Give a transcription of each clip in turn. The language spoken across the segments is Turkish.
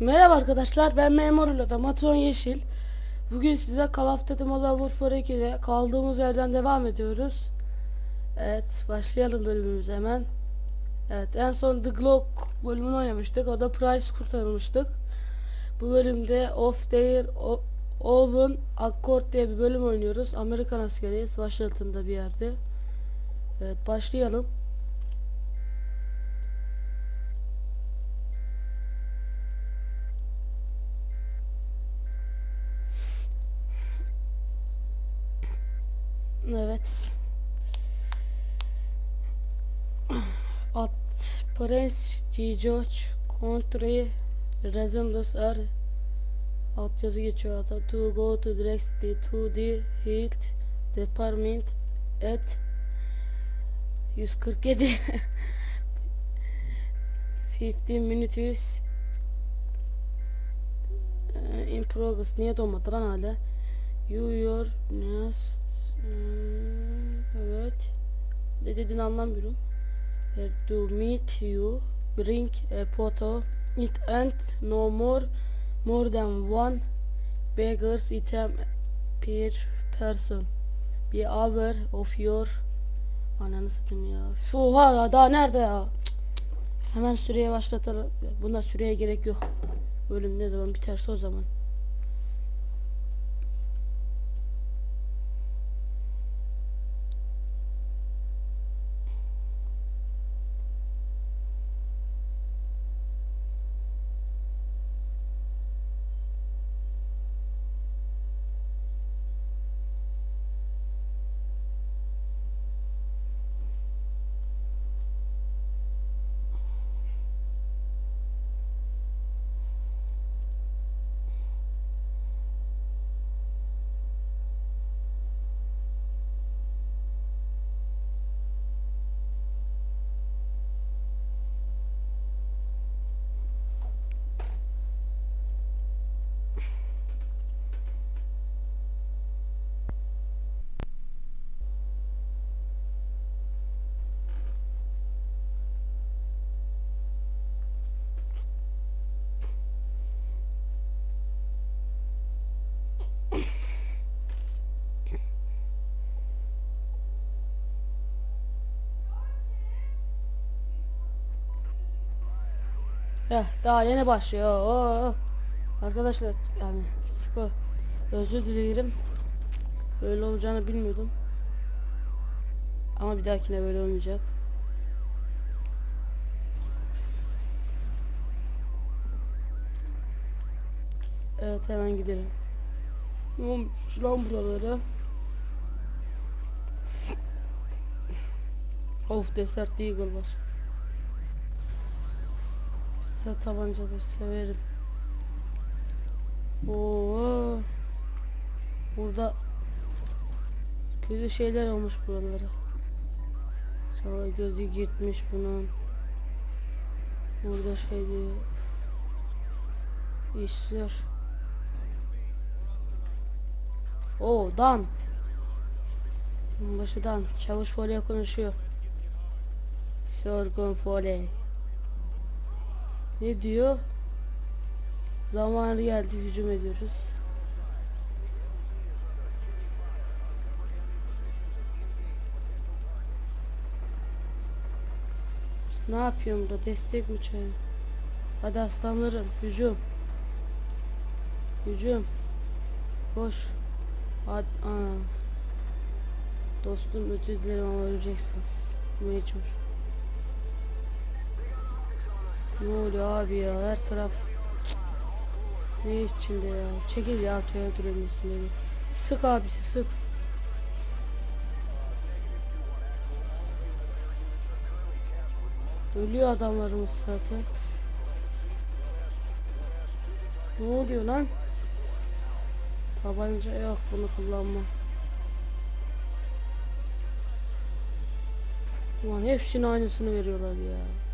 Merhaba arkadaşlar ben Memur Adam Matron Yeşil. Bugün size Call of Duty Modern Warfare 2'de kaldığımız yerden devam ediyoruz. Evet başlayalım bölümümüze hemen. Evet en son The Glock bölümünü oynamıştık o da Price kurtarmıştık. Bu bölümde Off Their Oven Accord diye bir bölüm oynuyoruz. Amerikan askeriyiz Washington'da bir yerde. Evet başlayalım Evet. At Prince. George Country Resemblance are alt yazı geçiyor hatta to go to directly to the health department at 147 15 minutes in progress. Niye dolmadı lan hala? You your nest Hmm, evet. Ne dediğini anlamıyorum. To meet you, bring a photo, it and no more, more than one beggars item per person. Be aware of your Ananı satayım ya. Şu oha daha nerede ya? Hemen süreye başlatalım. Buna süreye gerek yok. Bölüm ne zaman biterse o zaman. Eh daha yeni başlıyor. Oo. Arkadaşlar yani sıkı özür dilerim. Böyle olacağını bilmiyordum. Ama bir dahakine böyle olmayacak. Evet hemen gidelim. Ne olmuş lan buralara? Of Desert Eagle var. Kısa tabancadır severim. Oo. Burada kötü şeyler olmuş buralara. Sonra gözü gitmiş bunun. Burada şey diyor. İşler. Oo Dan. Başı Dan. Çavuş Foley konuşuyor. Sorgun Foley. Ne diyor? Zamanı geldi hücum ediyoruz. Ne yapıyorum burada? Destek mi? Hadi aslanlarım hücum. Hücum. Koş. Hadi ana. Dostum özür dilerim ama öleceksiniz. Mecbur. Ne oluyor abi ya? Her taraf ne içinde ya? Çekil ya Teodor beni? Sık abisi sık. Ölüyor adamlarımız zaten. Ne oluyor lan? Tabanca yok bunu kullanma. Ulan hepsinin aynısını veriyorlar ya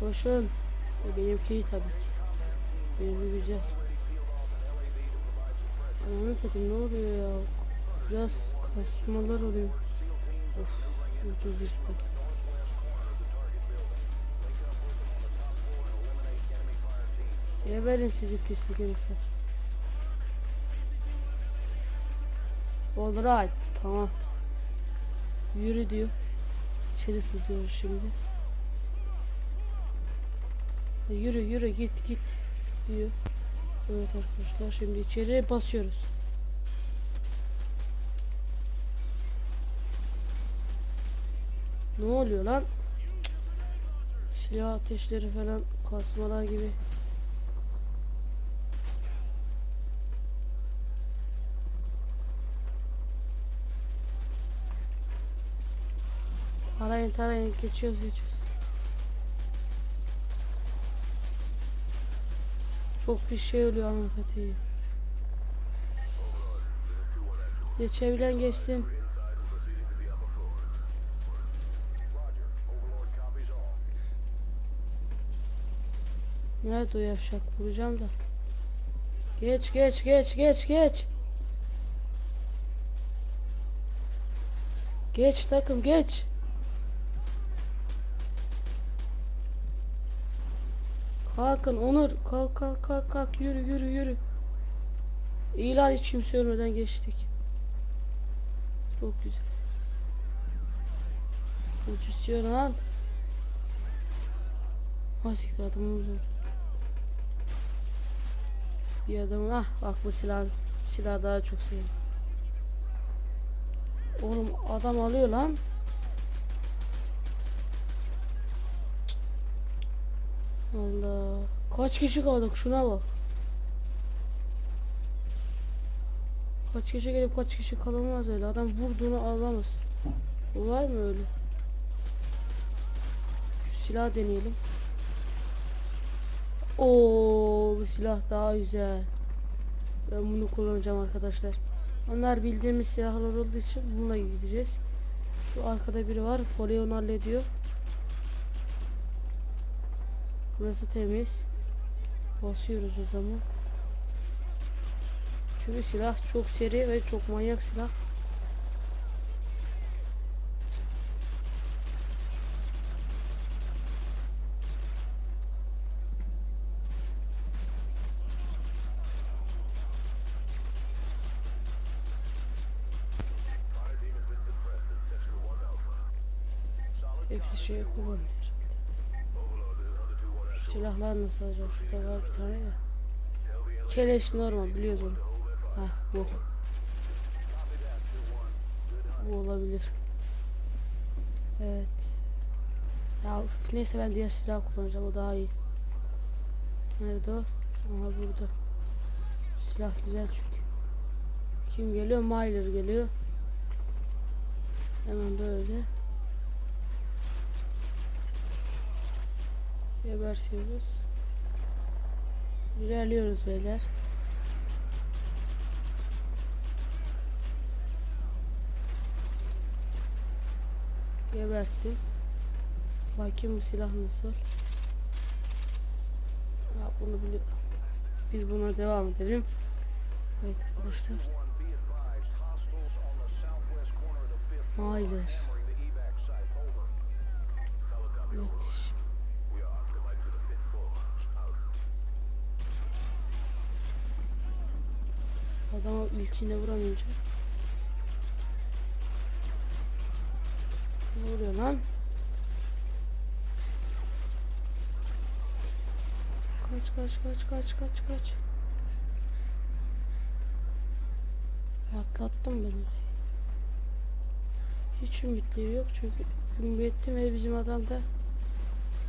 Koşun. E, benimki iyi tabii ki. Benimki güzel. Ananı satayım ne oluyor ya? Biraz kasmalar oluyor. Of ucuz işte. Geberin sizi pislik herifler. Olur ait tamam. Yürü diyor. İçeri sızıyor şimdi. Yürü yürü git git diyor. Evet arkadaşlar şimdi içeri basıyoruz. Ne oluyor lan? Silah ateşleri falan kasmalar gibi. Tarayın tarayın geçiyoruz geçiyoruz. Çok bir şey oluyor anasını satayım. Geçebilen geçsin. Nerede o yavşak? Vuracağım da. Geç geç geç geç geç. Geç takım geç. Kalkın Onur. Kalk kalk kalk kalk yürü yürü yürü. İlan hiç kimse ölmeden geçtik. Çok güzel. Uçuşuyor lan. Hasik adamımız orada. Bir adam ah bak bu silah silah daha çok seviyorum. Oğlum adam alıyor lan. Allah. Kaç kişi kaldık şuna bak. Kaç kişi gelip kaç kişi kalınmaz öyle. Adam vurduğunu alamaz. Var mı öyle? Şu silah deneyelim. Oo, bu silah daha güzel. Ben bunu kullanacağım arkadaşlar. Onlar bildiğimiz silahlar olduğu için bununla gideceğiz. Şu arkada biri var. Foley onu hallediyor. Burası temiz. Basıyoruz o zaman. Çünkü silah çok seri ve çok manyak silah. Hepsi şey kullanıyor silahlar nasıl alacağım? Şurada var bir tane de. Keleş normal biliyoruz onu. Hah bu. Bu olabilir. Evet. Ya üf, neyse ben diğer silah kullanacağım o daha iyi. Nerede o? Aha burada. Bu silah güzel çünkü. Kim geliyor? Myler geliyor. Hemen böyle. Gebertiyoruz. İlerliyoruz beyler. Gebertti. Bakayım bu silah nasıl. Ya bunu bili Biz buna devam edelim. Evet arkadaşlar. Hayır. Evet. Adama ilkinde vuramayınca. Ne vuruyor lan? Kaç kaç kaç kaç kaç kaç. Atlattım ben orayı. Hiç ümitleri yok çünkü ümittim ve bizim adam da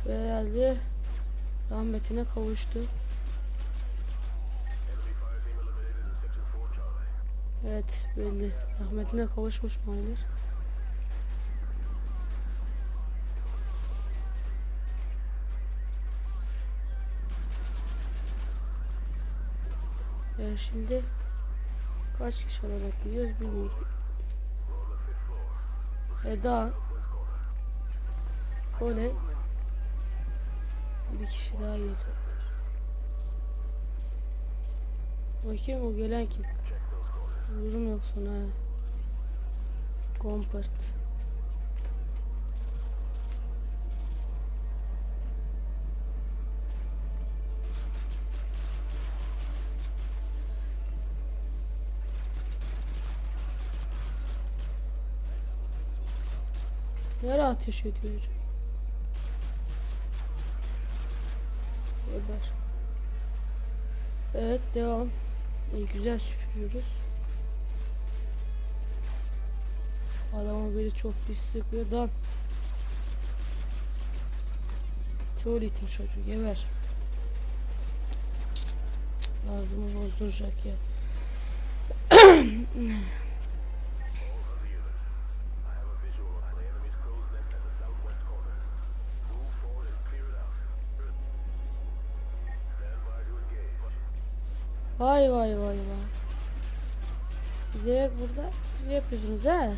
herhalde rahmetine kavuştu. Evet belli. Rahmetine kavuşmuş Maylir. Yani şimdi kaç kişi olarak gidiyoruz bilmiyorum. Eda Oley Bir kişi daha geliyor. Bakayım o gelen kim? Yorum yok sonra. Compart. Nereye ateş ediyor? Öber. Evet devam. İyi güzel süpürüyoruz. Adamı biri çok pis sıkıyor. Dan. Tuvalete çocuğu geber. Ağzımı bozduracak ya. Vay vay vay vay. Siz demek burada yapıyorsunuz he?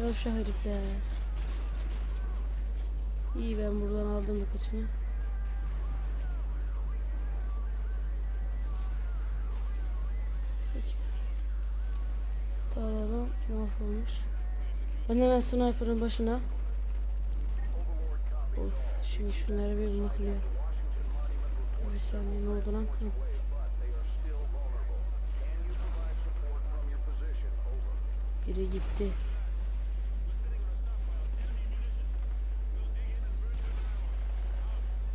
Yavşak herifler. İyi ben buradan aldım birkaçını. Peki. Dağlardan mahvolmuş. Ben hemen sniper'ın başına. Of şimdi şunları bir mıhlayalım. Bir saniye ne oldu lan? Hı. Biri gitti.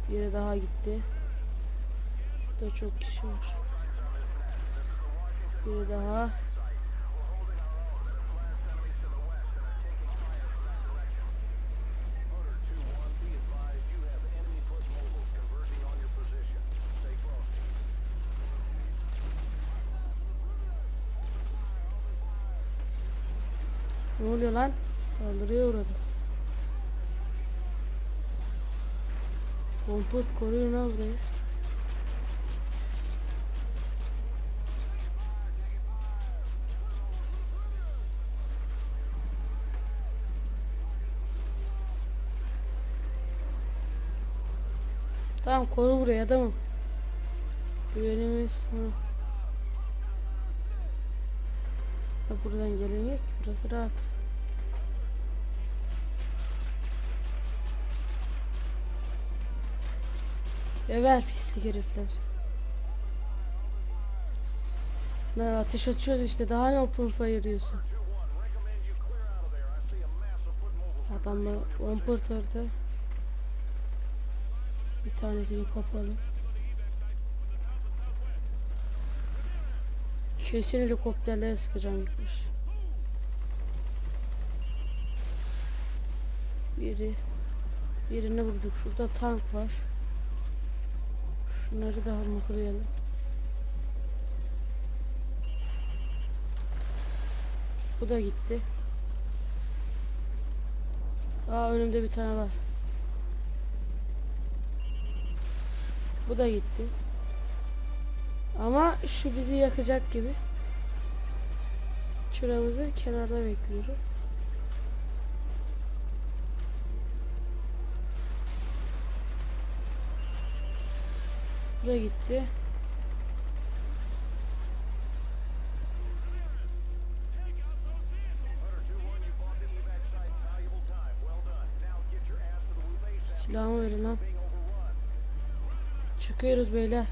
Biri daha gitti. Şurada çok kişi var. Biri daha. Ne oluyor lan? Saldırıya uğradı. Komport koruyor lan burayı. Tamam koru burayı adamım. Güvenimiz sana. Buradan ki burası rahat. Geber pislik herifler. Ne ateş açıyoruz işte daha ne open fire diyorsun. Adamla omportörde bir tanesini kapalı. Kesin helikopterlere sıkacağım gitmiş. Biri birini vurduk. Şurada tank var. Şunları daha mıhlayalım. Bu da gitti. Aa önümde bir tane var. Bu da gitti. Ama şu bizi yakacak gibi. Çıramızı kenarda bekliyorum. Bu da gitti. Silahımı verin lan. Çıkıyoruz beyler.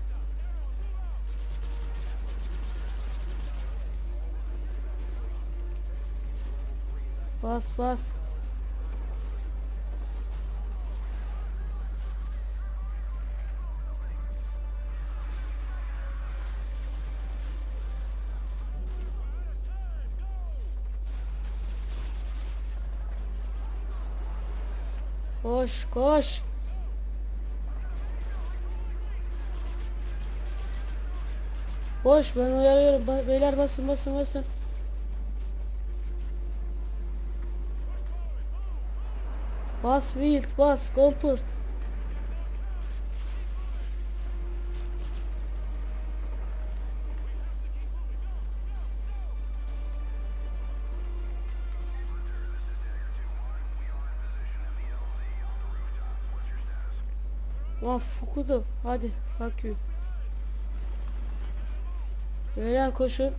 Bas bas. Koş koş. Koş ben uyarıyorum. Ba- Beyler basın basın basın. Bas Wild bas Comfort. Lan Fukudu hadi fuck you. Beyler koşun.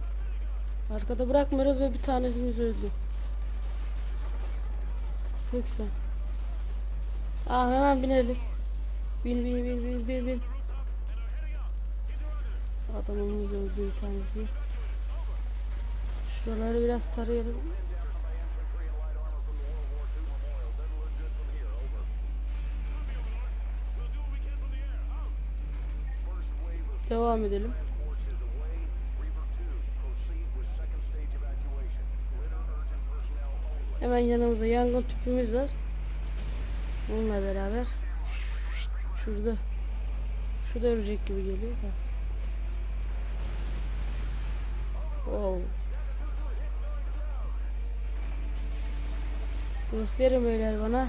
Arkada bırakmıyoruz ve bir tanesimiz öldü. 80. Aa hemen binelim. Bin bin bin bin bin bin. Adamımız öldü bir tanesi. Şuraları biraz tarayalım. Devam edelim. Hemen yanımızda yangın tüpümüz var. Bununla beraber şurada şurada ölecek gibi geliyor da. Wow. Gösterin beyler bana.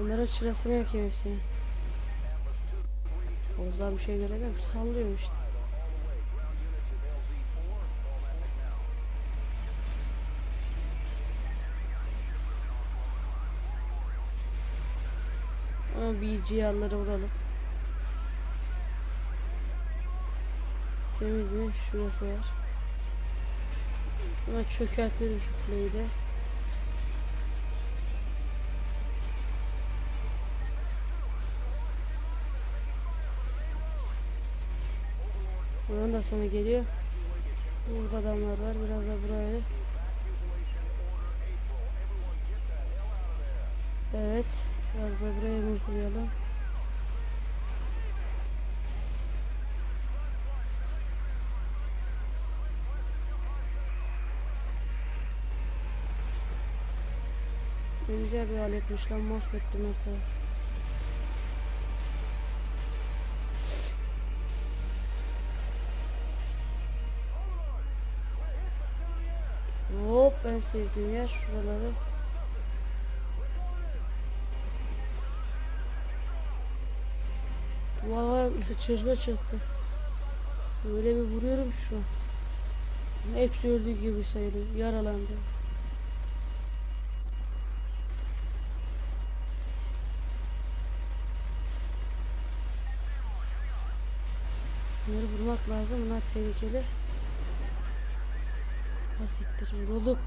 Onların çırasını yakayım hepsini. Oğuzlar bir şey göremiyorum. Sallıyorum işte. Ama bir ciğerlere vuralım. Temiz mi? Şurası var. Ama çökertelim şu kuleyi. Da sonu geliyor. Burada adamlar var. Biraz da buraya. Evet. Biraz da buraya mutlayalım. Ne güzel bir aletmiş lan mahvettim her tarafı. En sevdiğim yer şuraları. Valla çırgı çıktı. Böyle bir vuruyorum şu an. Hepsi öldüğü gibi sayılır. Yaralandı. Bunları vurmak lazım. Bunlar tehlikeli. Asiktir vurulduk.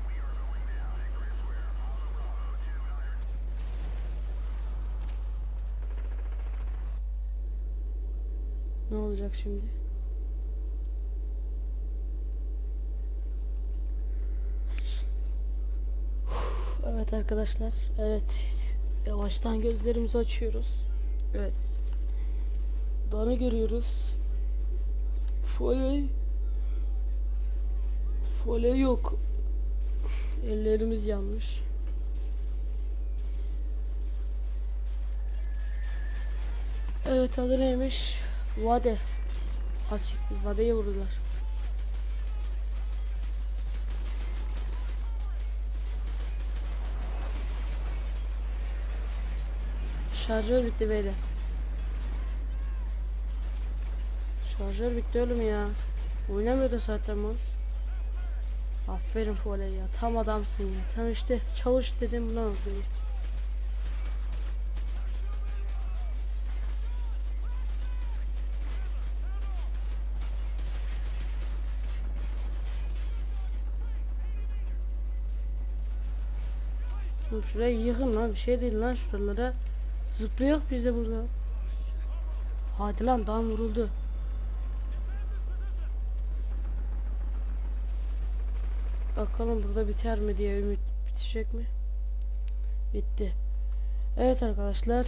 Olacak şimdi? Evet arkadaşlar. Evet. Yavaştan gözlerimizi açıyoruz. Evet. Danı görüyoruz. Foley. Foley yok. Ellerimiz yanmış. Evet adı neymiş? Vade. Açık bir vadeye vurdular. Şarjör bitti beyler. Şarjör bitti oğlum ya. Oynamıyor da zaten mouse. Aferin Foley ya. Tam adamsın ya. Tam işte çalış dedim buna oldu. Şurayı yıkın lan bir şey değil lan şuralara. Zıplıyor biz de burada. Hadi lan dam vuruldu. Bakalım burada biter mi diye ümit bitecek mi? Bitti. Evet arkadaşlar